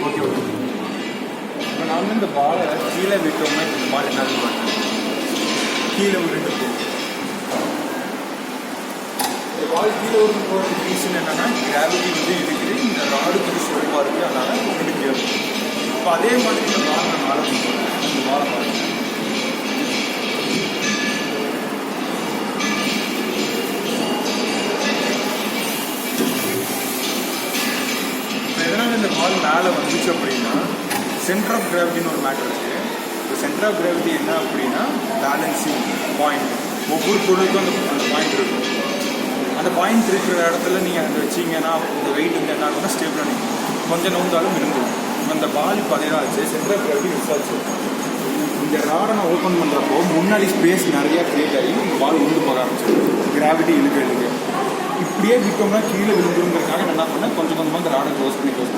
Okay okay இப்போ நான் வந்து இந்த பாலை கீழே விட்டோம்னா இந்த பால் என்ன கீழே விட்டுட்டு போகும் இந்த பால் கீழே விட்டு போகிறது ரீசன் என்னன்னா கிராவிட்டி வந்து இருக்குது இந்த ராடு கொஞ்சம் ஸ்லோவாக இருக்குது அதனால விட்டு இப்போ அதே மாதிரி இந்த பால் நான் மேலே போகிறேன் இந்த பால் பாருங்க இந்த பால் மேலே வந்துச்சு அப்படின்னா சென்டர் ஆஃப் கிராவிட்டின்னு ஒரு மேட்டர் இருக்குது இப்போ சென்டர் ஆஃப் கிராவிட்டி என்ன அப்படின்னா பேலன்சிங் பாயிண்ட் ஒவ்வொரு பொருளுக்கும் அந்த அந்த பாயிண்ட் இருக்கும். அந்த பாயிண்ட் இருக்கிற இடத்துல நீங்கள் அதை வச்சீங்கன்னா இந்த வெயிட் வந்து என்ன ஆகும்னா ஸ்டேபிளாக நிற்கும். கொஞ்சம் நோந்தாலும் இருந்துடும் அந்த பால் இப்போ அதே தான் ஆச்சு. சென்டர் ஆஃப் கிராவிட்டி மிஸ் ஆச்சு. இந்த ராடை நான் ஓப்பன் பண்ணுறப்போ முன்னாடி ஸ்பேஸ் நிறையா க்ரியேட் ஆகி இந்த பால் உழுந்து போக ஆரம்பிச்சிடும் கிராவிட்டி இழுக்க இழுக்க. இப்படியே விட்டோம்னா கீழே விழுந்துருங்கிறதுக்காக என்ன பண்ணேன்? கொஞ்சம் கொஞ்சமாக இந்த ராடை க்ளோஸ் பண்ணி க்ளோஸ்